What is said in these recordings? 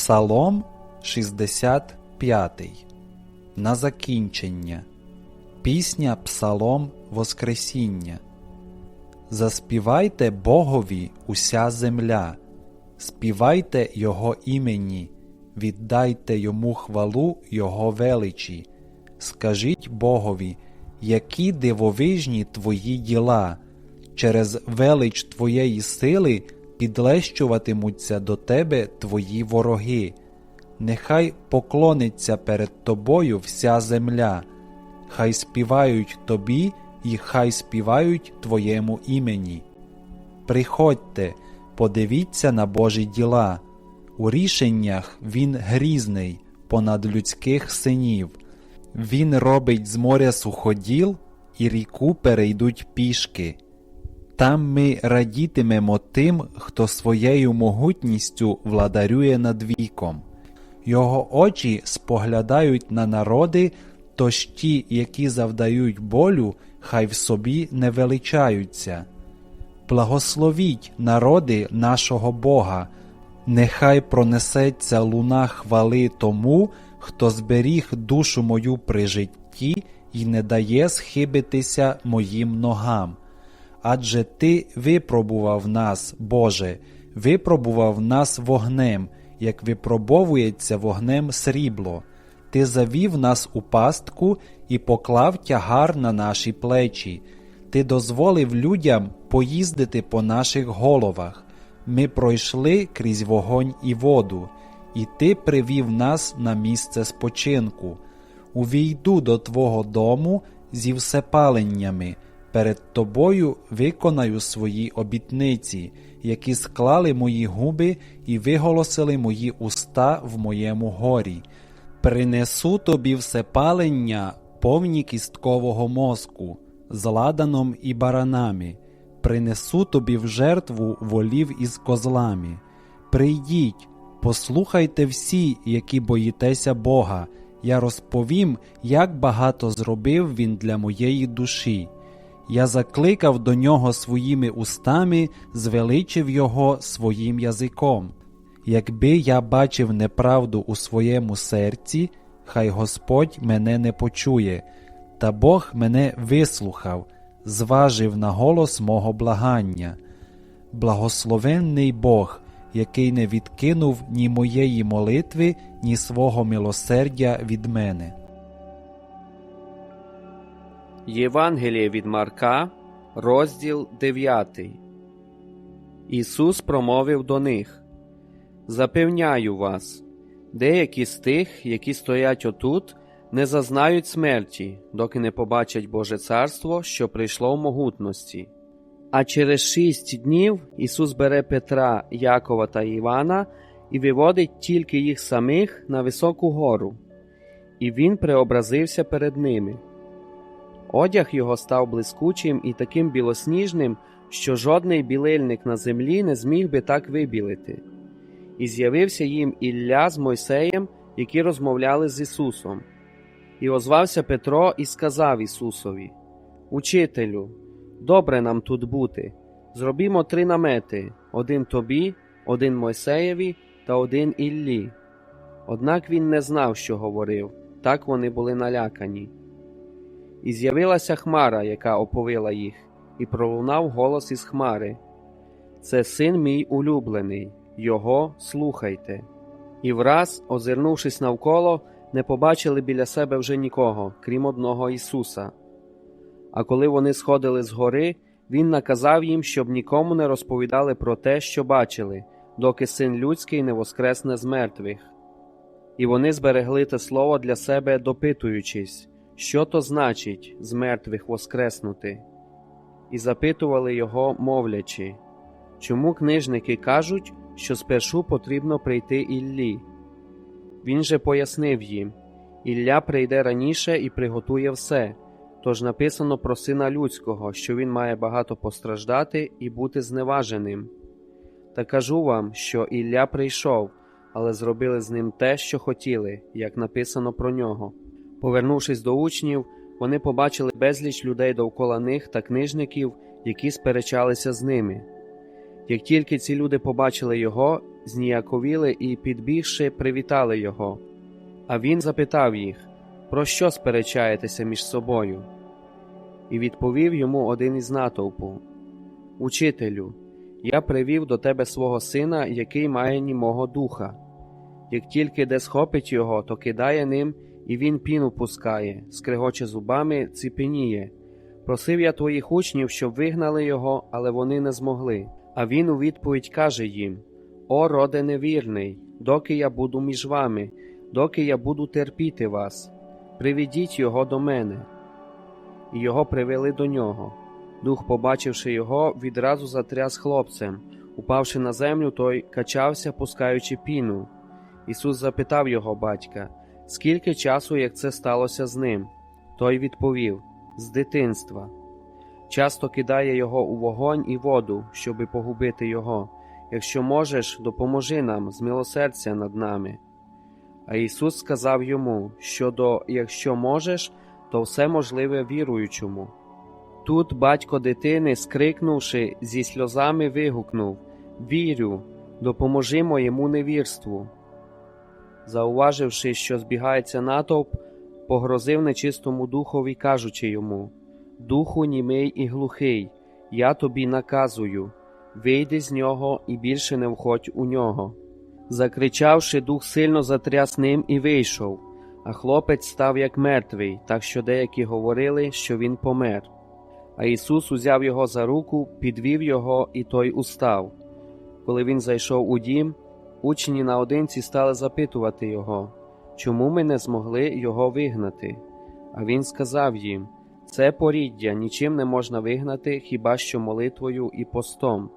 Псалом 65. На закінчення. Пісня Псалом Воскресіння. Заспівайте Богові уся земля, співайте Його імені, віддайте йому хвалу Його величі. Скажіть Богові, які дивовижні твої діла, через велич твоєї сили підлещуватимуться до тебе твої вороги. Нехай поклониться перед тобою вся земля, хай співають тобі і хай співають твоєму імені. Приходьте, подивіться на Божі діла. У рішеннях він грізний понад людських синів. Він робить з моря суходіл, і ріку перейдуть пішки. Там ми радітимемо тим, хто своєю могутністю владарює над віком. Його очі споглядають на народи, тож ті, які завдають болю, хай в собі не величаються. Благословіть народи нашого Бога, нехай пронесеться луна хвали тому, хто зберіг душу мою при житті і не дає схибитися моїм ногам. Адже Ти випробував нас, Боже, випробував нас вогнем, як випробовується вогнем срібло. Ти завів нас у пастку і поклав тягар на наші плечі. Ти дозволив людям поїздити по наших головах. Ми пройшли крізь вогонь і воду, і ти привів нас на місце спочинку. Увійду до Твого дому зі всепаленнями. Перед тобою виконаю свої обітниці, які склали мої губи і виголосили мої уста в моєму горі. Принесу тобі всепалення повні кісткового мозку, з ладаном і баранами, принесу тобі в жертву волів із козлами. Прийдіть, послухайте всі, які боїтеся Бога, я розповім, як багато зробив він для моєї душі. Я закликав до нього своїми устами, звеличив його своїм язиком. Якби я бачив неправду у своєму серці, хай Господь мене не почує, та Бог мене вислухав, зважив на голос мого благання. Благословенний Бог, який не відкинув ні моєї молитви, ні свого милосердя від мене. Євангеліє від Марка, розділ 9. Ісус промовив до них Запевняю вас, деякі з тих, які стоять отут, не зазнають смерті, доки не побачать Боже царство, що прийшло в могутності. А через шість днів Ісус бере Петра, Якова та Івана і виводить тільки їх самих на високу гору, і Він преобразився перед ними. Одяг його став блискучим і таким білосніжним, що жодний білильник на землі не зміг би так вибілити. І з'явився їм Ілля з Мойсеєм, які розмовляли з Ісусом. І озвався Петро і сказав Ісусові: Учителю, добре нам тут бути. Зробімо три намети: один тобі, один Мойсеєві та один Іллі. Однак він не знав, що говорив, так вони були налякані. І з'явилася хмара, яка оповила їх, і пролунав голос із хмари Це син мій улюблений, його слухайте. І враз, озирнувшись навколо, не побачили біля себе вже нікого, крім одного Ісуса. А коли вони сходили з гори, Він наказав їм, щоб нікому не розповідали про те, що бачили, доки син людський не воскресне з мертвих. І вони зберегли те слово для себе, допитуючись. Що то значить з мертвих воскреснути? І запитували його, мовлячи, чому книжники кажуть, що спершу потрібно прийти Іллі? Він же пояснив їм Ілля прийде раніше і приготує все, тож написано про сина людського, що він має багато постраждати і бути зневаженим. Та кажу вам, що Ілля прийшов, але зробили з ним те, що хотіли, як написано про нього. Повернувшись до учнів, вони побачили безліч людей довкола них та книжників, які сперечалися з ними. Як тільки ці люди побачили його, зніяковіли і, підбігши, привітали його. А він запитав їх, про що сперечаєтеся між собою? І відповів йому один із натовпу Учителю, я привів до тебе свого сина, який має німого духа. Як тільки де схопить його, то кидає ним, і він піну пускає, скригоче зубами, ціпеніє. Просив я твоїх учнів, щоб вигнали його, але вони не змогли. А він у відповідь каже їм: О, роде невірний, доки я буду між вами, доки я буду терпіти вас, приведіть його до мене. І його привели до нього. Дух, побачивши його, відразу затряс хлопцем. Упавши на землю, той качався, пускаючи піну. Ісус запитав його батька, скільки часу, як це сталося з ним? Той відповів з дитинства. Часто кидає його у вогонь і воду, щоби погубити його. Якщо можеш, допоможи нам, змилосердя над нами. А Ісус сказав йому, що до якщо можеш, то все можливе віруючому. Тут батько дитини, скрикнувши, зі сльозами вигукнув Вірю, допоможи моєму невірству. Зауваживши, що збігається натовп, погрозив нечистому духові, кажучи йому Духу німий і глухий, я тобі наказую вийди з нього і більше не входь у нього. Закричавши, дух сильно затряс ним і вийшов, а хлопець став як мертвий, так що деякі говорили, що він помер. А Ісус узяв його за руку, підвів його, і той устав. Коли він зайшов у дім, учні наодинці стали запитувати його, чому ми не змогли його вигнати. А він сказав їм це поріддя нічим не можна вигнати, хіба що молитвою і постом.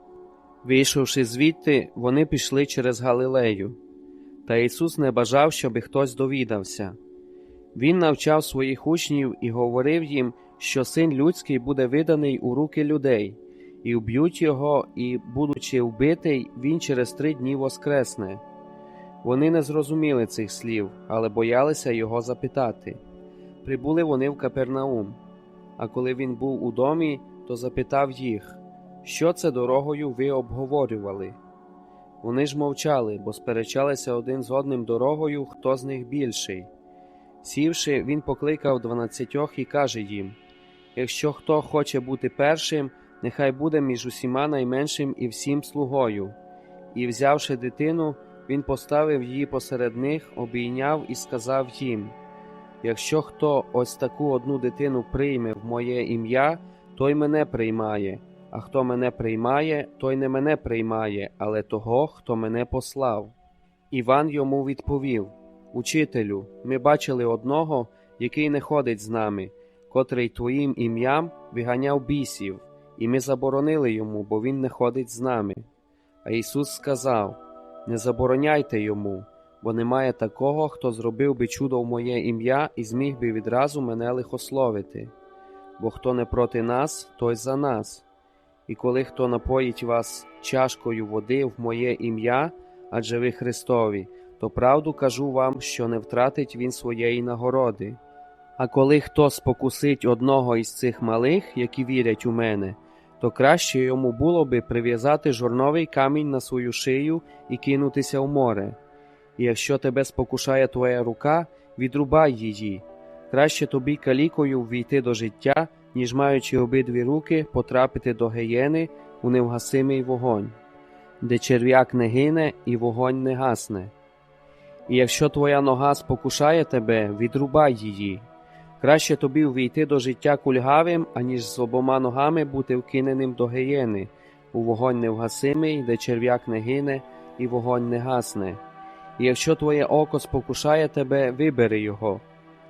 Вийшовши звідти, вони пішли через Галилею. Та Ісус не бажав, щоби хтось довідався. Він навчав своїх учнів і говорив їм, що син людський буде виданий у руки людей, і вб'ють його, і, будучи вбитий, він через три дні воскресне. Вони не зрозуміли цих слів, але боялися його запитати. Прибули вони в Капернаум. А коли він був у домі, то запитав їх, що це дорогою ви обговорювали. Вони ж мовчали, бо сперечалися один з одним дорогою, хто з них більший. Сівши, він покликав дванадцятьох і каже їм Якщо хто хоче бути першим, нехай буде між усіма найменшим і всім слугою. І, взявши дитину, він поставив її посеред них, обійняв і сказав їм Якщо хто ось таку одну дитину прийме в моє ім'я, той мене приймає, а хто мене приймає, той не мене приймає, але того, хто мене послав. Іван йому відповів Учителю, ми бачили одного, який не ходить з нами, котрий твоїм ім'ям виганяв бісів, і ми заборонили йому, бо він не ходить з нами. А Ісус сказав Не забороняйте йому, бо немає такого, хто зробив би чудо в моє ім'я і зміг би відразу мене лихословити. Бо хто не проти нас, той за нас. І коли хто напоїть вас чашкою води в моє ім'я, адже ви Христові, то правду кажу вам, що не втратить він своєї нагороди. А коли хто спокусить одного із цих малих, які вірять у мене, то краще йому було би прив'язати жорновий камінь на свою шию і кинутися в море. І якщо тебе спокушає твоя рука, відрубай її. Краще тобі калікою ввійти до життя, ніж маючи обидві руки, потрапити до геєни у невгасимий вогонь, де черв'як не гине і вогонь не гасне. І якщо твоя нога спокушає тебе, відрубай її. Краще тобі увійти до життя кульгавим, аніж з обома ногами бути вкиненим до геєни, у вогонь невгасимий, де черв'як не гине і вогонь не гасне. І якщо твоє око спокушає тебе, вибери його.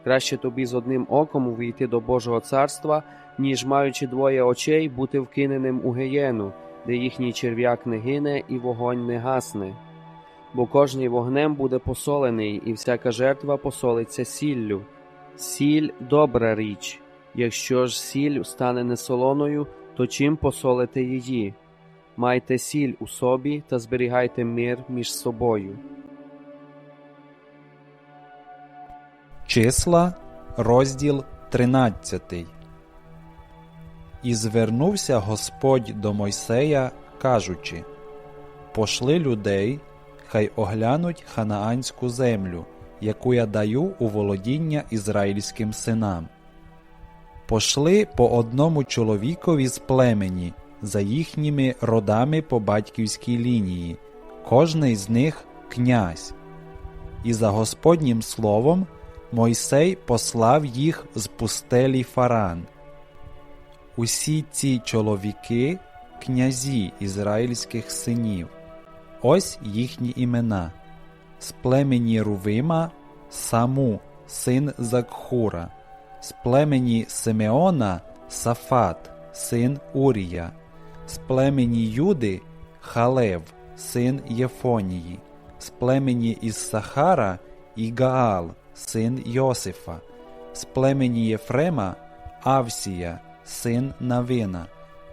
Краще тобі з одним оком увійти до Божого царства, ніж маючи двоє очей, бути вкиненим у геєну, де їхній черв'як не гине і вогонь не гасне. Бо кожний вогнем буде посолений, і всяка жертва посолиться сіллю. Сіль добра річ. Якщо ж сіль стане несолоною, то чим посолите її? Майте сіль у собі та зберігайте мир між собою. Числа, розділ 13. І звернувся Господь до Мойсея, кажучи: Пошли людей, хай оглянуть ханаанську землю, яку я даю у володіння ізраїльським синам. Пошли по одному чоловікові з племені, за їхніми родами по батьківській лінії, кожний з них князь. І за Господнім словом Мойсей послав їх з пустелі Фаран. Усі ці чоловіки князі ізраїльських синів. Ось їхні імена. З племені Рувима Саму, син Закхура, з племені Симеона Сафат, син Урія, з племені Юди Халев, син Єфонії, з племені Іссахара Ігаал, син Йосифа, з племені Єфрема Авсія, син Навина,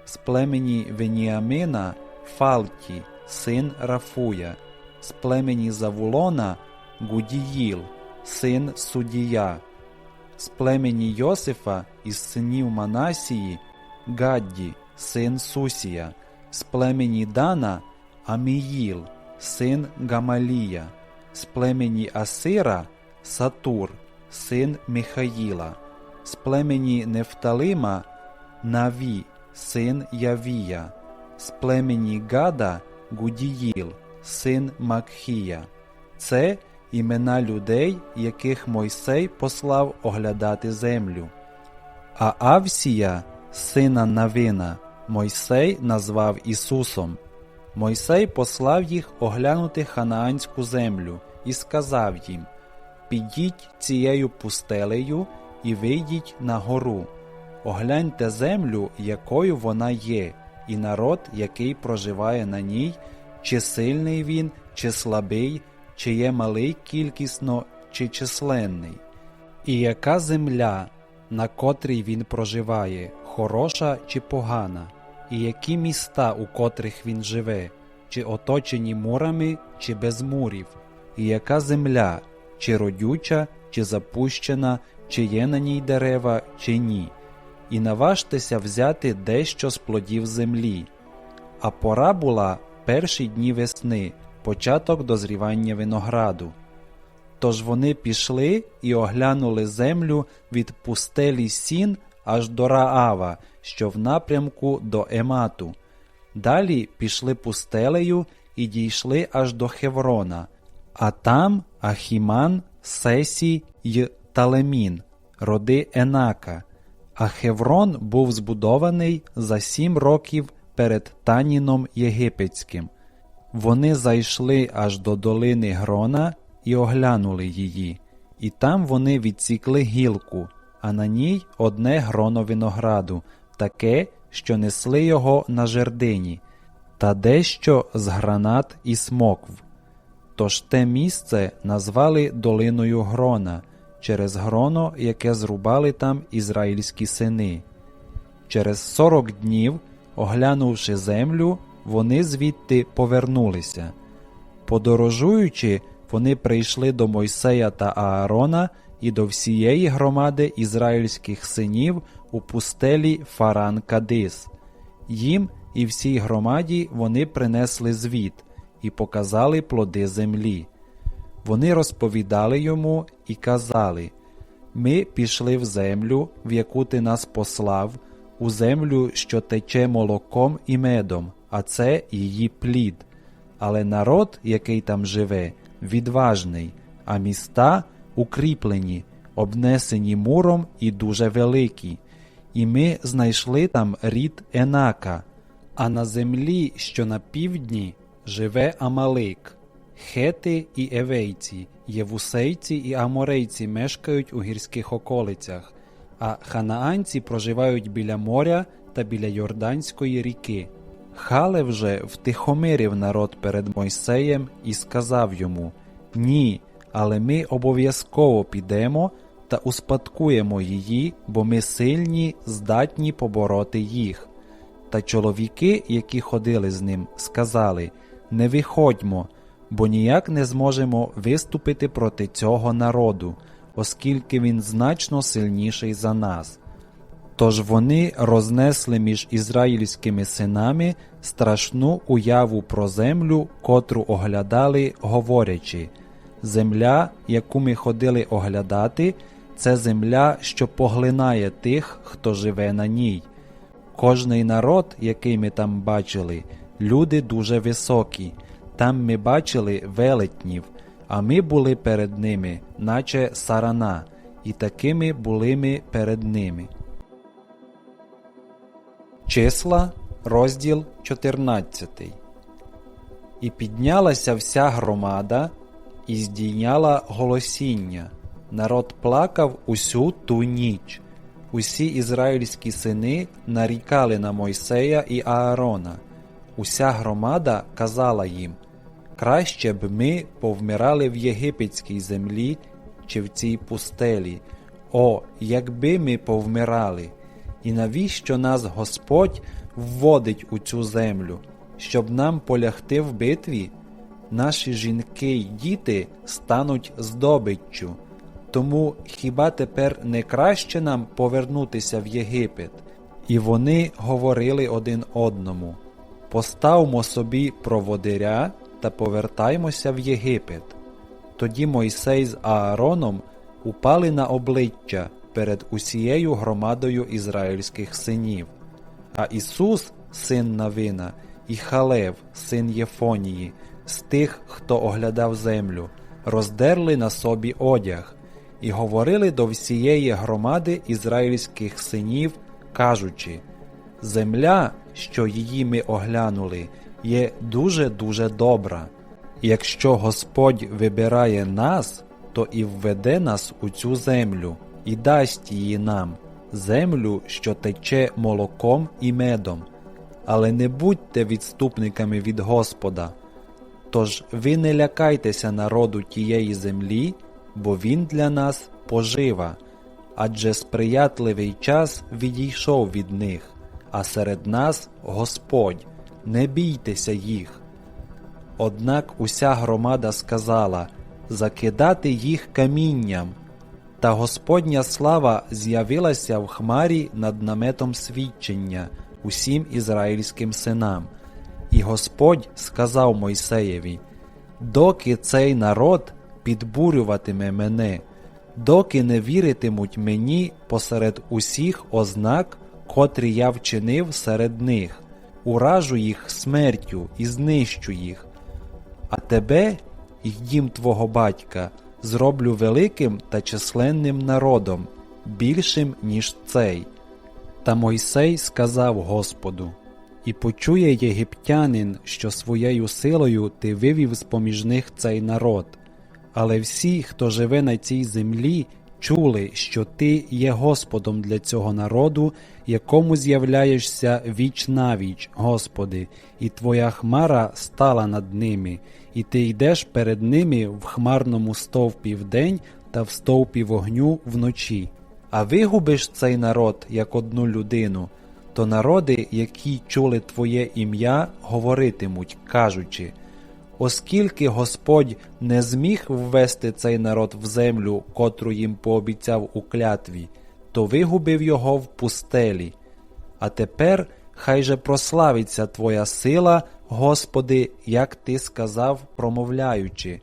з племені Веніамина Фалті, син Рафуя, з племені Завулона Гудіїл, син Судія, з племені Йосифа із синів Манасії Гадді, син Сусія, з племені Дана Аміїл, син Гамалія, з племені Асира Сатур, син Михаїла, з племені Нефталима Наві, син Явія, з племені Гада Гудіїл, син Макхія. Це імена людей, яких Мойсей послав оглядати землю. А Авсія, сина Навина, Мойсей назвав Ісусом. Мойсей послав їх оглянути ханаанську землю і сказав їм: Підіть цією пустелею і вийдіть на гору. Огляньте землю, якою вона є, і народ, який проживає на ній, чи сильний він, чи слабий, чи є малий кількісно, чи численний, і яка земля, на котрій він проживає, хороша чи погана, і які міста, у котрих він живе, чи оточені мурами, чи без мурів, і яка земля, чи родюча, чи запущена, чи є на ній дерева, чи ні, і наважтеся взяти дещо з плодів землі. А пора була перші дні весни, початок дозрівання винограду. Тож вони пішли і оглянули землю від пустелі сін аж до Раава, що в напрямку до Емату. Далі пішли пустелею і дійшли аж до Хеврона, а там Ахіман, Сесі й Талемін, роди Енака. А Хеврон був збудований за сім років перед Таніном Єгипетським. Вони зайшли аж до долини Грона і оглянули її, і там вони відсікли гілку, а на ній одне гроно винограду, таке, що несли його на жердині, та дещо з гранат і смокв. Тож те місце назвали долиною Грона через гроно, яке зрубали там ізраїльські сини. Через сорок днів, оглянувши землю, вони звідти повернулися. Подорожуючи, вони прийшли до Мойсея та Аарона і до всієї громади ізраїльських синів у пустелі Фаран Кадис. Їм і всій громаді вони принесли звіт і показали плоди землі. Вони розповідали йому і казали: Ми пішли в землю, в яку ти нас послав, у землю, що тече молоком і медом, а це її плід. Але народ, який там живе, відважний, а міста укріплені, обнесені муром і дуже великі. І ми знайшли там рід Енака, а на землі, що на півдні, живе Амалик. Хети і евейці, євусейці і аморейці мешкають у гірських околицях, а ханаанці проживають біля моря та біля Йорданської ріки. Хале вже втихомирив народ перед Мойсеєм і сказав йому: Ні, але ми обов'язково підемо та успадкуємо її, бо ми сильні, здатні побороти їх. Та чоловіки, які ходили з ним, сказали: Не виходьмо, бо ніяк не зможемо виступити проти цього народу, оскільки він значно сильніший за нас. Тож вони рознесли між ізраїльськими синами страшну уяву про землю, котру оглядали, говорячи Земля, яку ми ходили оглядати, це земля, що поглинає тих, хто живе на ній. Кожний народ, який ми там бачили, люди дуже високі. Там ми бачили велетнів, а ми були перед ними, наче сарана, і такими були ми перед ними. Числа, розділ 14 І піднялася вся громада, і здійняла голосіння. Народ плакав усю ту ніч. Усі ізраїльські сини нарікали на Мойсея і Аарона. Уся громада казала їм Краще б ми повмирали в єгипетській землі чи в цій пустелі. О, якби ми повмирали! І навіщо нас Господь вводить у цю землю, щоб нам полягти в битві? Наші жінки й діти стануть здобиччю. Тому хіба тепер не краще нам повернутися в Єгипет? І вони говорили один одному Поставмо собі проводиря та повертаймося в Єгипет. Тоді Мойсей з Аароном упали на обличчя перед усією громадою ізраїльських синів. А Ісус, син Навина, і Халев, син Єфонії, з тих, хто оглядав землю, роздерли на собі одяг і говорили до всієї громади ізраїльських синів, кажучи: Земля, що її ми оглянули, є дуже-дуже добра. Якщо Господь вибирає нас, то і введе нас у цю землю і дасть її нам, землю, що тече молоком і медом. Але не будьте відступниками від Господа. Тож ви не лякайтеся народу тієї землі, бо він для нас пожива, адже сприятливий час відійшов від них, а серед нас Господь, не бійтеся їх. Однак уся громада сказала закидати їх камінням, та Господня слава з'явилася в хмарі над наметом свідчення усім ізраїльським синам. І Господь сказав Мойсеєві: Доки цей народ підбурюватиме мене, доки не віритимуть мені посеред усіх ознак, котрі я вчинив серед них, уражу їх смертю і знищу їх. А тебе, і дім твого батька, зроблю великим та численним народом, більшим, ніж цей. Та Мойсей сказав Господу І почує єгиптянин, що своєю силою ти вивів з поміж них цей народ. Але всі, хто живе на цій землі, чули, що ти є Господом для цього народу, якому з'являєшся віч навіч, Господи, і твоя хмара стала над ними, і ти йдеш перед ними в хмарному стовпі вдень та в стовпі вогню вночі. А вигубиш цей народ як одну людину, то народи, які чули Твоє ім'я, говоритимуть, кажучи Оскільки Господь не зміг ввести цей народ в землю, котру їм пообіцяв у клятві, то вигубив його в пустелі. А тепер хай же прославиться Твоя сила, Господи, як Ти сказав, промовляючи.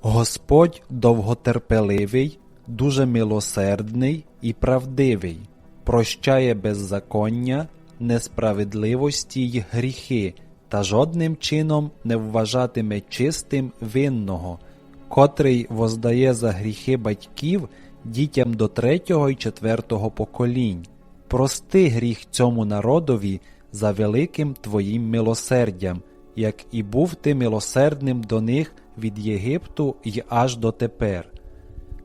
Господь довготерпеливий, дуже милосердний і правдивий, прощає беззаконня, несправедливості й гріхи, та жодним чином не вважатиме чистим винного, котрий воздає за гріхи батьків дітям до третього й четвертого поколінь. Прости гріх цьому народові за великим Твоїм милосердям, як і був ти милосердним до них від Єгипту й аж дотепер.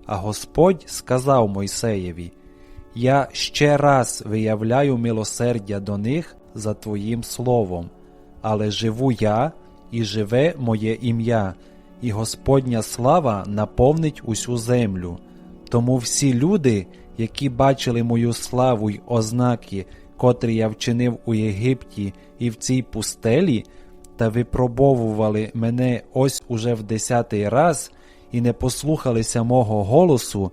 А Господь сказав Мойсеєві: Я ще раз виявляю милосердя до них за Твоїм словом, але живу я і живе моє ім'я, і Господня слава наповнить усю землю. Тому всі люди, які бачили мою славу й ознаки, котрі я вчинив у Єгипті і в цій пустелі, та випробовували мене ось уже в десятий раз і не послухалися мого голосу,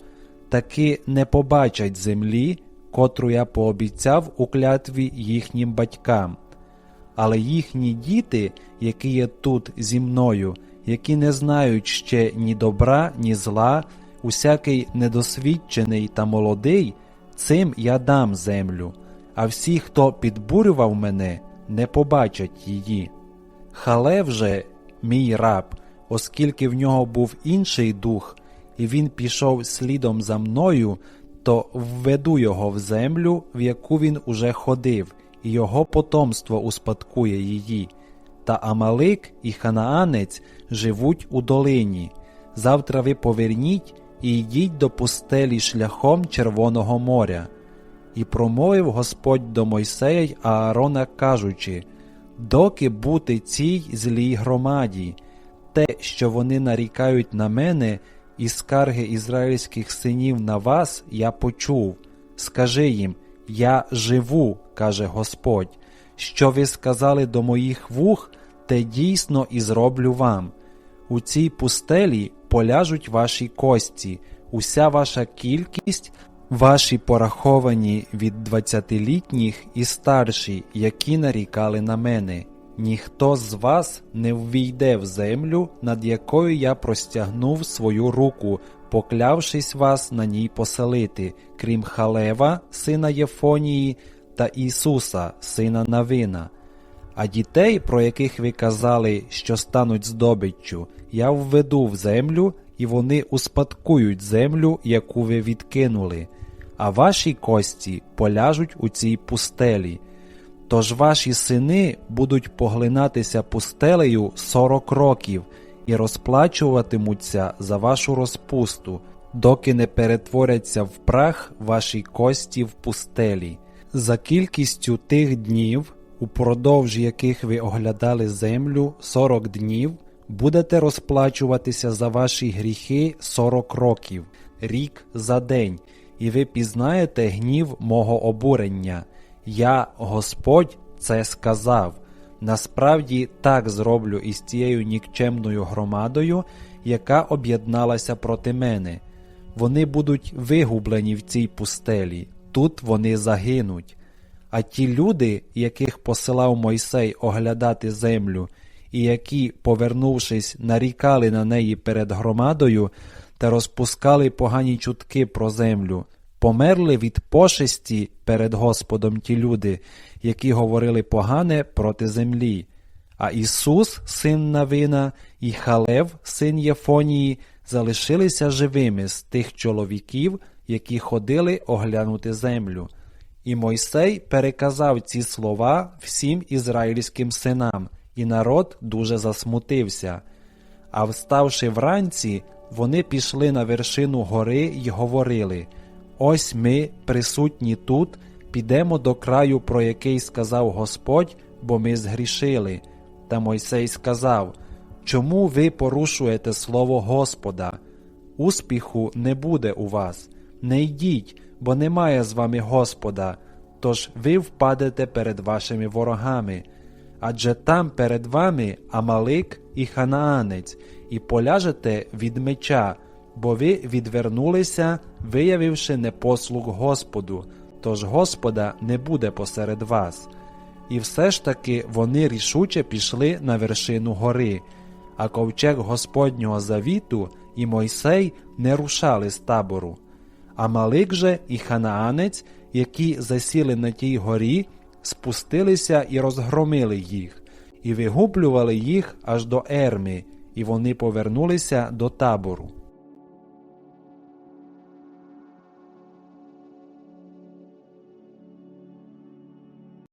таки не побачать землі, котру я пообіцяв у клятві їхнім батькам. Але їхні діти, які є тут зі мною, які не знають ще ні добра, ні зла, усякий недосвідчений та молодий, цим я дам землю, а всі, хто підбурював мене, не побачать її. Халев же, мій раб, оскільки в нього був інший дух, і він пішов слідом за мною, то введу його в землю, в яку він уже ходив, і його потомство успадкує її. Та Амалик і Ханаанець живуть у долині. Завтра ви поверніть і йдіть до пустелі шляхом Червоного моря. І промовив Господь до Мойсея й Аарона, кажучи: Доки бути цій злій громаді, те, що вони нарікають на мене, і скарги ізраїльських синів на вас, я почув. Скажи їм: Я живу, каже Господь. Що ви сказали до моїх вух, те дійсно і зроблю вам. У цій пустелі поляжуть ваші кості, уся ваша кількість, ваші пораховані від двадцятилітніх і старші, які нарікали на мене. Ніхто з вас не ввійде в землю, над якою я простягнув свою руку, поклявшись вас на ній поселити, крім Халева, сина Єфонії, та Ісуса, сина Навина. А дітей, про яких ви казали, що стануть здобиччю, я введу в землю, і вони успадкують землю, яку ви відкинули, а ваші кості поляжуть у цій пустелі. Тож ваші сини будуть поглинатися пустелею сорок років і розплачуватимуться за вашу розпусту, доки не перетворяться в прах ваші кості в пустелі. За кількістю тих днів, упродовж яких ви оглядали землю сорок днів, будете розплачуватися за ваші гріхи сорок років, рік за день, і ви пізнаєте гнів мого обурення. Я, Господь, це сказав. Насправді так зроблю із тією нікчемною громадою, яка об'єдналася проти мене. Вони будуть вигублені в цій пустелі, тут вони загинуть. А ті люди, яких посилав Мойсей оглядати землю, і які, повернувшись, нарікали на неї перед громадою та розпускали погані чутки про землю, померли від пошесті перед Господом ті люди, які говорили погане проти землі. А Ісус, син Навина, і Халев, син Єфонії, залишилися живими з тих чоловіків, які ходили оглянути землю. І Мойсей переказав ці слова всім ізраїльським синам, і народ дуже засмутився. А вставши вранці, вони пішли на вершину гори й говорили: Ось ми, присутні тут, підемо до краю, про який сказав Господь, бо ми згрішили. Та Мойсей сказав: Чому ви порушуєте слово Господа? Успіху не буде у вас. Не йдіть, бо немає з вами Господа, тож ви впадете перед вашими ворогами. Адже там перед вами Амалик і Ханаанець, і поляжете від меча, бо ви відвернулися, виявивши непослух Господу, тож Господа не буде посеред вас. І все ж таки вони рішуче пішли на вершину гори, а ковчег Господнього завіту і Мойсей не рушали з табору. Амалик же і Ханаанець, які засіли на тій горі, спустилися і розгромили їх, і вигублювали їх аж до Ерми, і вони повернулися до табору.